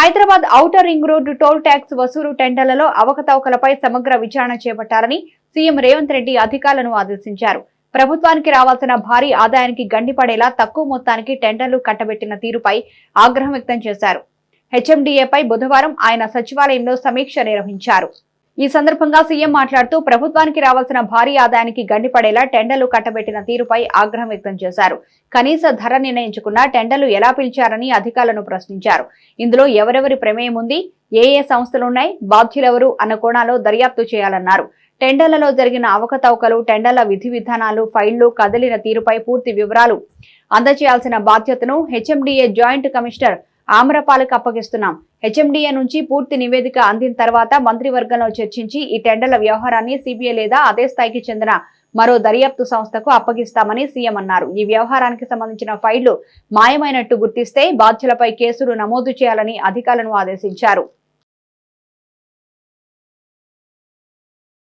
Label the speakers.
Speaker 1: Hyderabad outer ring road toll tax వసూలు టెండర్లలో అవకతవకలపై సమగ్ర విచారణ చేపట్టాలని సీఎం రేవంత్ రెడ్డి అధికారులను ఆదేశించారు. ప్రభుత్వానికి రావాల్సిన భారీ ఆదాయానికి గండిపడేలా తక్కువ మొత్తానికి టెండర్లు కట్టబెట్టిన తీరుపై ఆగ్రహం వ్యక్తం చేశారు. హెచ్ఎండిఏపై బుధవారం ఆయన సచివాలయంలో సమీక్ష నిర్వహించారు. ఈ సందర్భంగా సీఎం మాట్లాడుతూ ప్రభుత్వానికి రావాల్సిన భారీ ఆదాయానికి గండిపడేలా టెండర్లు కట్టబెట్టిన తీరుపై ఆగ్రహం వ్యక్తం చేశారు. కనీస ధర నిర్ణయించుకున్న టెండర్లు ఎలా పిలిచారని అధికారులను ప్రశ్నించారు. ఇందులో ఎవరెవరి ప్రమేయం ఉంది? ఏ ఏ సంస్థలున్నాయి? బాధ్యులెవరు? అన్న కోణాలు దర్యాప్తు చేయాలన్నారు. టెండర్లలో జరిగిన అవకతవకలు టెండర్ల విధి విధానాలు ఫైళ్ళు కదిలిన తీరుపై పూర్తి వివరాలు అందజేయాల్సిన బాధ్యతను హెచ్ఎండిఏ జాయింట్ కమిషనర్ ఆమ్రపాలకు అప్పగిస్తున్నాం. హెచ్ఎండిఏ నుంచి పూర్తి నివేదిక అందిన తర్వాత మంత్రివర్గంలో చర్చించి ఈ టెండర్ల వ్యవహారాన్ని సిబిఐ లేదా అదే స్థాయికి చెందిన మరో దర్యాప్తు సంస్థకు అప్పగిస్తామని సీఎం అన్నారు. ఈ వ్యవహారానికి సంబంధించిన ఫైళ్ళు మాయమైనట్టు గుర్తిస్తే బాధ్యులపై కేసులు నమోదు చేయాలని అధికారులను ఆదేశించారు.